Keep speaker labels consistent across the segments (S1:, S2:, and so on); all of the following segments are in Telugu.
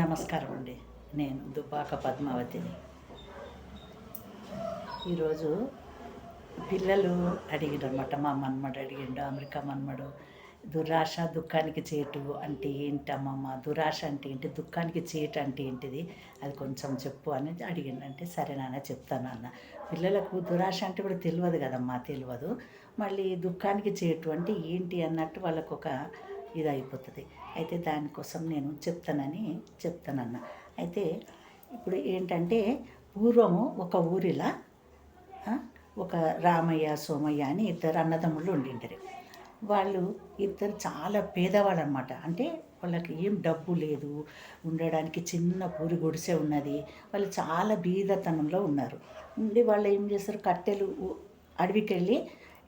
S1: నమస్కారం అండి నేను దుబాక పద్మావతిని. ఈరోజు పిల్లలు అడిగిరన్నమాట మా మన్మడు అడిగిండు అమెరికా మన్మడు దురాశ దుఃఖానికి చేటు అంటే ఏంటి అమ్మమ్మ దురాశ అంటే ఏంటి? దుఃఖానికి చేటు అంటే ఏంటిది? అది కొంచెం చెప్పు అని అడిగిండు. అంటే సరే నాన్న చెప్తాను అన్న పిల్లలకు దురాశ అంటే కూడా తెలియదు కదమ్మా తెలియదు. మళ్ళీ దుఃఖానికి చేటు అంటే ఏంటి? అన్నట్టు వాళ్ళకు ఒక ఇది అయిపోతుంది అయితే దానికోసం నేను చెప్తానని చెప్తానన్న. అయితే ఇప్పుడు ఏంటంటే పూర్వము ఒక ఊరిలా ఒక రామయ్య సోమయ్య అని ఇద్దరు అన్నదమ్ముళ్ళు ఉండింటారు. వాళ్ళు ఇద్దరు చాలా పేదవాళ్ళు అనమాట అంటే వాళ్ళకి ఏం డబ్బు లేదు ఉండడానికి చిన్న పూరి గుడిసె ఉన్నది. వాళ్ళు చాలా బీదతనంలో ఉన్నారు. ఉండి వాళ్ళు ఏం చేస్తారు? కట్టెలు అడవికెళ్ళి అడవికి వెళ్ళి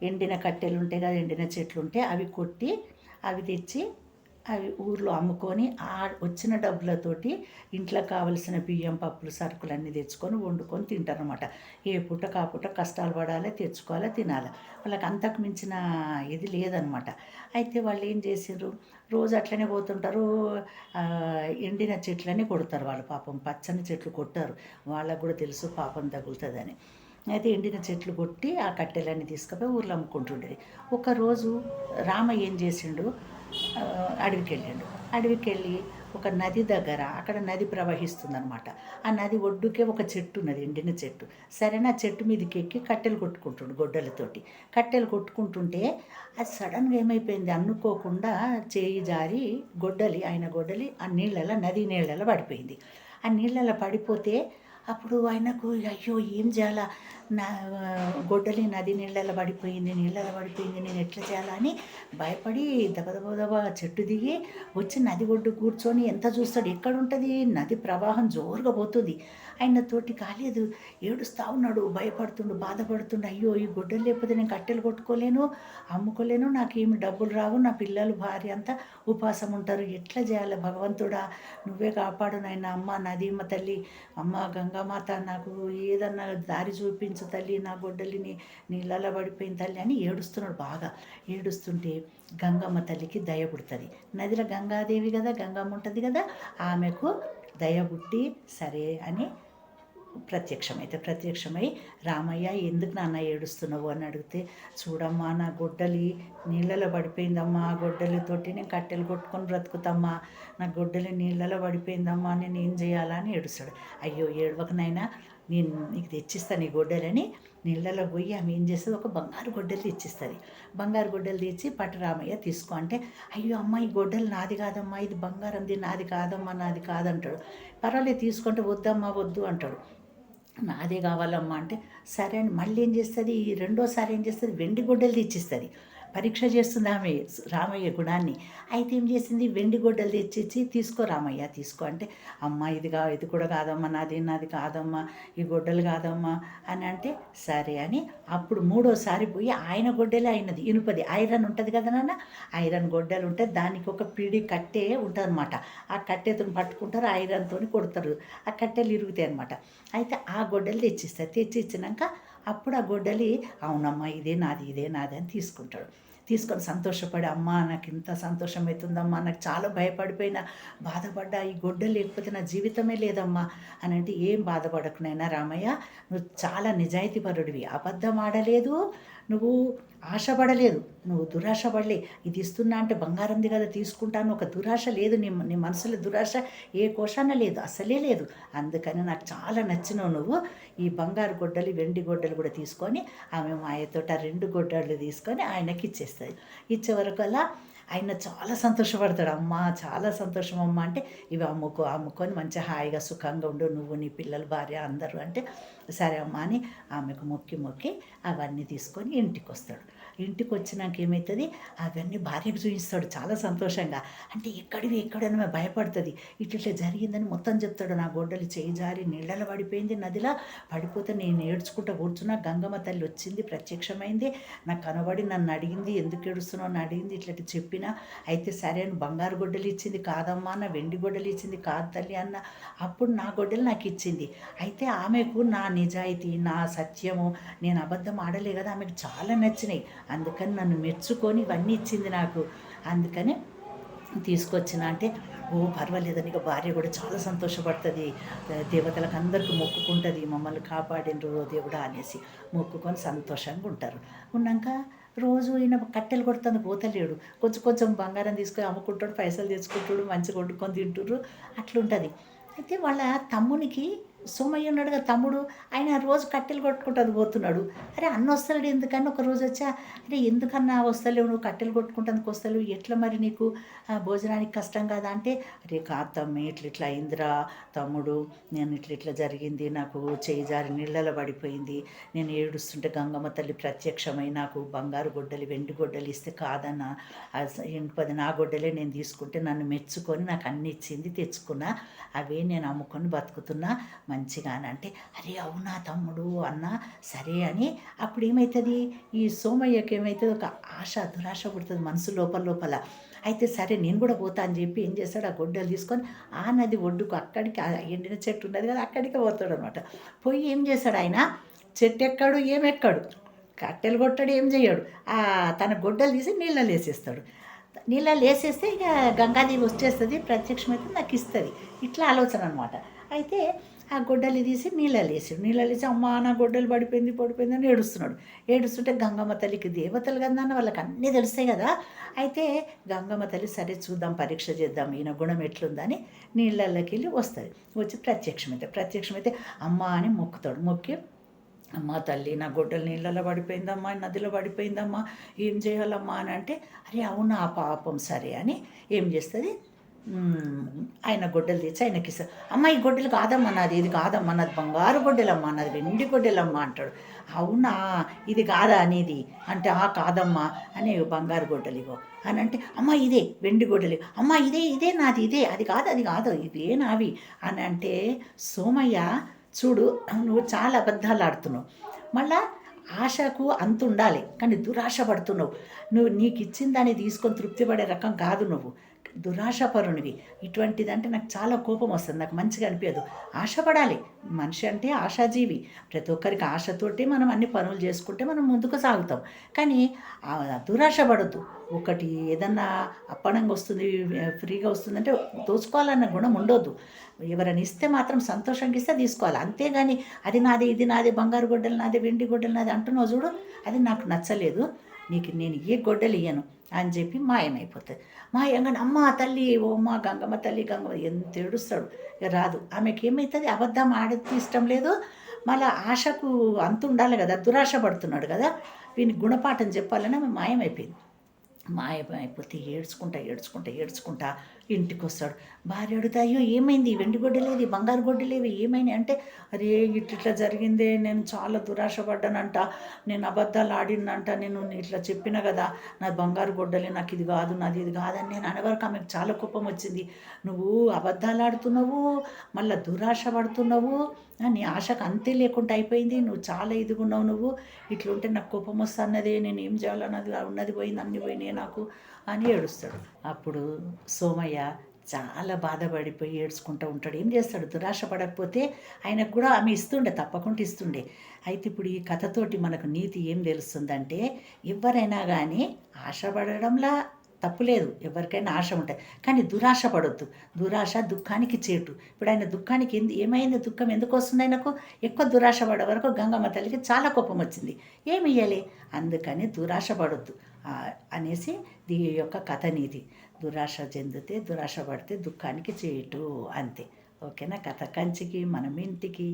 S1: ఎండిన కట్టెలు ఉంటాయి కదా ఎండిన చెట్లు ఉంటే అవి కొట్టి అవి తెచ్చి అవి ఊర్లో అమ్ముకొని ఆ వచ్చిన డబ్బులతోటి ఇంట్లో కావలసిన బియ్యం పప్పులు సరుకులు అన్నీ తెచ్చుకొని వండుకొని తింటారనమాట ఏ పూట కాపుట కష్టాలు పడాలి తెచ్చుకోవాలి తినాలి. వాళ్ళకి అంతకు మించిన ఇది లేదనమాట అయితే వాళ్ళు ఏం చేసారు రోజు అట్లనే పోతుంటారు. ఎండిన చెట్లని కొడతారు వాళ్ళు పాపం. పచ్చని చెట్లు కొట్టారు. వాళ్ళకు కూడా తెలుసు పాపం తగులుతుందని. అయితే ఎండిన చెట్లు కొట్టి ఆ కట్టెలన్నీ తీసుకుపోయి ఊర్లో అమ్ముకుంటుండేది. ఒకరోజు రామ ఏం చేసిండు? అడవికి వెళ్ళిండు అడవికి వెళ్ళి ఒక నది దగ్గర అక్కడ నది ప్రవహిస్తుందనమాట ఆ నది ఒడ్డుకే ఒక చెట్టు ఉన్నది ఎండిన చెట్టు. సరేనా చెట్టు మీదకి ఎక్కి కట్టెలు కొట్టుకుంటుండు గొడ్డలతోటి. కట్టెలు కొట్టుకుంటుంటే అది సడన్గా ఏమైపోయింది? అనుకోకుండా చేయి జారి గొడ్డలి ఆయన గొడ్డలి ఆ నీళ్ళలో నది నీళ్ళలో పడిపోయింది. ఆ నీళ్ళలో పడిపోతే అప్పుడు ఆయనకు అయ్యో ఏం చేయాలా? నా గొడ్డలి నది నీళ్ళలో పడిపోయింది నీళ్ళలో పడిపోయింది నేను ఎట్లా చేయాలని భయపడి దబదబదబ చెట్టు దిగి వచ్చి నది ఒడ్డు కూర్చొని ఎంత చూస్తాడు? ఎక్కడ ఉంటుంది నది ప్రవాహం జోరుగా పోతుంది. ఆయన తోటి కాలేదు. ఏడుస్తా ఉన్నాడు భయపడుతుండు బాధపడుతుండు. అయ్యో ఈ గొడ్డలు లేకపోతే నేను కట్టెలు కొట్టుకోలేను అమ్ముకోలేను నాకు ఏమి డబ్బులు రావు నా పిల్లలు భార్య అంతా ఉపాసం ఉంటారు. ఎట్లా చేయాలి భగవంతుడా? నువ్వే కాపాడు నాయన. అమ్మ నదీమ తల్లి అమ్మ గంగామాత నాకు ఏదన్నా దారి చూపించు. తల్లి నా గొడ్డలిని నీళ్ళలో పడిపోయిన తల్లి అని ఏడుస్తున్నాడు బాగా. ఏడుస్తుంటే గంగమ్మ తల్లికి దయ పుడుతుంది. నదిలో గంగాదేవి కదా గంగమ్మ ఉంటుంది కదా ఆమెకు దయ పుట్టి సరే అని ప్రత్యక్షమైతే ప్రత్యక్షమై రామయ్య ఎందుకు నాన్న ఏడుస్తున్నావు? అని అడిగితే చూడమ్మా నా గొడ్డలి నీళ్ళలో పడిపోయిందమ్మా ఆ గొడ్డలితోటి నేను కట్టెలు కొట్టుకొని బ్రతుకుతమ్మా నా గొడ్డలి నీళ్ళలో పడిపోయిందమ్మా నేను ఏం చేయాలా? అని ఏడుస్తాడు. అయ్యో ఏడవకనైనా నేను నీకు తెచ్చిస్తాను ఈ గొడ్డలని నీళ్ళలో పోయి ఆమె ఏం చేస్తుంది? ఒక బంగారు గొడ్డలు తెచ్చిస్తుంది. బంగారు గొడ్డలు తెచ్చి పట్టురామయ్య తీసుకో అంటే అయ్యో అమ్మ ఈ గొడ్డలు నాది కాదమ్మా ఇది బంగారంది నాది కాదమ్మా నాది కాదంటాడు. పర్వాలేదు తీసుకుంటే వద్దమ్మా వద్దు అంటాడు. నాదే కావాలమ్మా అంటే సరే అని మళ్ళీ ఏం చేస్తుంది? ఈ రెండోసారి ఏం చేస్తుంది? వెండి గొడ్డలు తెచ్చిస్తుంది. పరీక్ష చేస్తుంది ఆమె రామయ్య గుణాన్ని. అయితే ఏం చేసింది? వెండి గొడ్డలు తెచ్చిచ్చి తీసుకో రామయ్య తీసుకో అంటే అమ్మ ఇది కా ఇది కూడా కాదమ్మా నాది నాది కాదమ్మా ఈ గొడ్డలు కాదమ్మా అని అంటే సరే అని అప్పుడు మూడోసారి పోయి ఆయన గొడ్డలే అయినది. ఇనుపది ఐరన్ ఉంటుంది కదా నాన్న? ఐరన్ గొడ్డలు ఉంటే దానికి ఒక పిడి కట్టే ఉంటుంది అనమాట ఆ కట్టెతో పట్టుకుంటారు ఐరన్తో కొడతారు. ఆ కట్టెలు ఇరుగుతాయి అనమాట అయితే ఆ గొడ్డలు తెచ్చిస్తారు తెచ్చి ఇచ్చినాక అప్పుడు ఆ గొడ్డలి అవునమ్మా ఇదే నాది ఇదే నాది అని తీసుకుంటాడు. తీసుకొని సంతోషపడి అమ్మా నాకు ఇంత సంతోషం అవుతుందమ్మా నాకు చాలా భయపడిపోయినా బాధపడ్డా ఈ గొడ్డలు లేకపోతే నా జీవితమే లేదమ్మా అని అంటే ఏం బాధపడకునైనా రామయ్య నువ్వు చాలా నిజాయితీపరుడివి అబద్ధం ఆడలేదు నువ్వు ఆశపడలేదు నువ్వు దురాశ పడలే. ఇది ఇస్తున్నా అంటే బంగారంది కదా తీసుకుంటాను. ఒక దురాశ లేదు నీ నీ మనసులో దురాశ ఏ కోశాన లేదు అసలే లేదు. అందుకని నాకు చాలా నచ్చినావు నువ్వు. ఈ బంగారు గొడ్డలు వెండి గొడ్డలు కూడా తీసుకొని ఆమె మాయతోట రెండు గొడ్డళ్ళు తీసుకొని ఆయనకి ఇచ్చేస్తుంది ఇచ్చే వరకు అలా ఆయన చాలా సంతోషపడతాడు. అమ్మ చాలా సంతోషం అమ్మ. అంటే ఇవి అమ్ముకో అమ్ముకొని మంచిగా హాయిగా సుఖంగా ఉండు. నువ్వు నీ పిల్లలు భార్య అందరూ అంటే సరే అమ్మ అని ఆమెకు మొక్కి మొక్కి అవన్నీ తీసుకొని ఇంటికి వస్తాడు ఇంటికి వచ్చినాక ఏమవుతుంది అవన్నీ భార్యకు చూపిస్తాడు చాలా సంతోషంగా. అంటే ఎక్కడివి ఎక్కడైనా భయపడుతుంది. ఇట్లా జరిగిందని మొత్తం చెప్తాడు నా గొడ్డలు చేయి జారి నీళ్ళలో పడిపోయింది నదిలా. పడిపోతే నేను ఏడ్చుకుంటూ కూర్చున్నా గంగమ్మ తల్లి వచ్చింది ప్రత్యక్షమైంది. నాకు కనబడి నన్ను అడిగింది ఎందుకు ఏడుస్తున్నావు? అని అడిగింది ఇట్లా చెప్పినా. అయితే సరే అని బంగారు గొడ్డలు ఇచ్చింది కాదమ్మా అన్న వెండి గొడ్డలు ఇచ్చింది కాదు తల్లి అన్న. అప్పుడు నా గొడ్డలు నాకు ఇచ్చింది. అయితే ఆమెకు నా నిజాయితీ నా సత్యము నేను అబద్ధం ఆడలే కదా ఆమెకు చాలా నచ్చినాయి. అందుకని నన్ను మెచ్చుకొని ఇవన్నీ ఇచ్చింది నాకు. అందుకని తీసుకొచ్చిన. అంటే ఓ పర్వాలేదని ఇక భార్య కూడా చాలా సంతోషపడుతుంది. దేవతలకు అందరికీ మొక్కుకుంటుంది మమ్మల్ని కాపాడినరు దేవుడా అనేసి మొక్కుకొని సంతోషంగా ఉంటారు. ఉన్నాక రోజు ఈయన కట్టెలు కొడుతుంది పోతలేడు. కొంచెం కొంచెం బంగారం తీసుకొని అమ్ముకుంటాడు పైసలు తెచ్చుకుంటాడు మంచిగా వండుకొని తింటుండ్రు అట్లుంటుంది. అయితే వాళ్ళ తమ్మునికి సుమయ్య ఉన్నాడుగా తమ్ముడు ఆయన రోజు కట్టెలు కొట్టుకుంటుంది పోతున్నాడు. అరే అన్న వస్తాడు ఎందుకని? ఒక రోజు వచ్చా? అరే ఎందుకన్నా వస్తలేవు నువ్వు కట్టెలు కొట్టుకుంటానికి వస్తలేవు. ఎట్లా మరి నీకు? భోజనానికి కష్టం కదా అంటే అరే కాతమ్మి ఇట్లా ఇట్లా అయిందిరా. తమ్ముడు నేను ఇట్లా ఇట్లా జరిగింది. నాకు చేయి జారి నీళ్ళలో పడిపోయింది. నేను ఏడుస్తుంటే గంగమ్మ తల్లి ప్రత్యక్షమై నాకు బంగారు గొడ్డలి వెండి గొడ్డలు ఇస్తే కాదన్న. ఆ పది నా గొడ్డలే నేను తీసుకుంటే నన్ను మెచ్చుకొని నాకు అన్ని ఇచ్చింది తెచ్చుకున్నా. అవే నేను అమ్ముకొని బతుకుతున్నా. మంచిగా అని అంటే అరే అవునా తమ్ముడు అన్న సరే అని అప్పుడు ఏమవుతుంది ఈ సోమయ్యకి ఏమవుతుంది ఒక ఆశ దురాశ పుడుతుంది మనసు లోపల లోపల. అయితే సరే నేను కూడా పోతా అని చెప్పి ఏం చేస్తాడు? ఆ గొడ్డలు తీసుకొని ఆ నది ఒడ్డుకు అక్కడికి ఆ ఎండిన చెట్టు ఉన్నది కదా అక్కడికి పోతాడు అనమాట పోయి ఏం చేస్తాడు ఆయన? చెట్టు ఎక్కాడు ఏం కట్టెలు కొట్టాడు ఏం చేయడు తన గొడ్డలు తీసి నీళ్ళలో వేసేస్తాడు నీళ్ళలో వేసేస్తే ఇక గంగాదేవి వచ్చేస్తుంది ప్రత్యక్షమైతే నాకు ఇస్తుంది. ఇట్లా ఆలోచన అనమాట అయితే ఆ గొడ్డలి తీసి నీళ్ళలో వేసాడు. నీళ్ళలో వేసి అమ్మ నా గొడ్డలు పడిపోయింది పడిపోయింది అని ఏడుస్తున్నాడు. ఏడుస్తుంటే గంగమ్మ తల్లికి దేవతలు కదా అన్న వాళ్ళకి అన్నీ తెలుస్తాయి కదా. అయితే గంగమ్మ తల్లి సరే చూద్దాం పరీక్ష చేద్దాం ఈయన గుణం ఎట్లుందని నీళ్ళల్లోకి వెళ్ళి వస్తుంది. వచ్చి ప్రత్యక్షమైతే ప్రత్యక్షమైతే అమ్మ అని మొక్కుతాడు. మొక్కి అమ్మ తల్లి నా గొడ్డలు నీళ్ళలో పడిపోయిందమ్మా నదిలో పడిపోయిందమ్మా ఏం చేయాలమ్మా అని అంటే అరే అవునా పాపం సరే అని ఏం చేస్తుంది? ఆయన గొడ్డలు తెచ్చి ఆయనకి ఇస్తారు. అమ్మ ఈ గొడ్డలు కాదమ్మా నాది ఇది కాదమ్మా నాది బంగారు గొడ్డలమ్మా నాది వెండి గొడ్డలమ్మా అంటాడు. అవునా? ఇది కాదా అనేది అంటే ఆ కాదమ్మా అని బంగారు గొడ్డలు ఇగో అని అంటే అమ్మ ఇదే వెండి గొడ్డలు అమ్మ ఇదే ఇదే నాది ఇదే అది కాదు అది కాదు ఇదే నావి. అని అంటే సోమయ్య చూడు నువ్వు చాలా అబద్ధాలు ఆడుతున్నావు. మళ్ళా ఆశకు అంత ఉండాలి కానీ దురాశ పడుతున్నావు. నువ్వు నీకు ఇచ్చిన దాన్ని తీసుకొని తృప్తి పడే రకం కాదు నువ్వు. దురాశపరునివి. ఇటువంటిదంటే నాకు చాలా కోపం వస్తుంది. నాకు మంచిగా అనిపించదు ఆశపడాలి. మనిషి అంటే ఆశాజీవి. ప్రతి ఒక్కరికి ఆశతోటి మనం అన్ని పనులు చేసుకుంటే మనం ముందుకు సాగుతాం. కానీ దురాశ పడద్దు ఒకటి ఏదన్నా అప్పనంగా వస్తుంది ఫ్రీగా వస్తుందంటే దోచుకోవాలన్న గుణం ఉండొద్దు. ఎవరైనా ఇస్తే మాత్రం సంతోషంగా ఇస్తే తీసుకోవాలి. అంతేగాని అది నాది ఇది నాది బంగారు గొడ్డలు నాది వెండి గొడ్డలు నాది అంటున్నావు చూడు అది నాకు నచ్చలేదు. నీకు నేను ఏ గొడ్డలు ఇయ్యను అని చెప్పి మాయమైపోతుంది. మాయంగానే అమ్మ తల్లి ఓ అమ్మ గంగమ్మ తల్లి గంగమ్మ ఎంత ఏడుస్తాడు. ఇక రాదు. ఆమెకి ఏమవుతుంది అబద్ధం ఆడేది ఇష్టం లేదు. మళ్ళీ ఆశకు అంత ఉండాలి కదా దురాశ పడుతున్నాడు కదా. వీని గుణపాఠం చెప్పాలని ఆమె మాయమైపోయింది. మాయమైపోతే ఏడ్చుకుంటా ఏడ్చుకుంటా ఏడ్చుకుంటా ఇంటికి వస్తాడు భార్య అడుగుతా అయ్యో ఏమైంది? వెండి గొడ్డలేది బంగారు గొడ్డలేవి ఏమైనా అంటే అరే ఇట్లా జరిగిందే. నేను చాలా దురాశ పడ్డానంట నేను అబద్ధాలు ఆడినంట. నేను ఇట్లా చెప్పిన కదా నా బంగారు గొడ్డలే నాకు ఇది కాదు నాది ఇది కాదని నేను అనేవరకు ఆమెకు చాలా కోపం వచ్చింది. నువ్వు అబద్ధాలు ఆడుతున్నావు మళ్ళీ దురాశ పడుతున్నావు నీ ఆశకు అంతే లేకుండా అయిపోయింది. నువ్వు చాలా ఇదిగున్నావు నువ్వు. ఇట్లుంటే నాకు కోపం వస్తున్నది నేను ఏం చేయాలన్నది ఉన్నది పోయింది అన్ని పోయినాయి నాకు అని ఏడుస్తాడు. అప్పుడు సోమయ్య చాలా బాధపడిపోయి ఏడ్చుకుంటూ ఉంటాడు. ఏం చేస్తాడు? దురాశ పడకపోతే ఆయనకు కూడా ఆమె ఇస్తుండే తప్పకుండా ఇస్తుండే. అయితే ఇప్పుడు ఈ కథతోటి మనకు నీతి ఏం తెలుస్తుందంటే ఎవరైనా కానీ ఆశపడడంలా తప్పులేదు ఎవరికైనా ఆశ ఉంటుంది కానీ దురాశ పడొద్దు. దురాశ దుఃఖానికి చేటు. ఇప్పుడు ఆయన దుఃఖానికి ఎందు ఏమైంది దుఃఖం? ఎందుకు వస్తుంది ఆయనకు? ఎక్కువ దురాశ పడే వరకు గంగమ్మ తల్లికి చాలా కోపం వచ్చింది. ఏమి ఇయ్యాలి? అందుకని దురాశ పడొద్దు. అనేసి దీని యొక్క కథ నీతి దురాశ చెందితే దురాశ పడితే దుఃఖానికి చేటు అంతే. ఓకేనా? కథ కంచికి మనం ఇంటికి.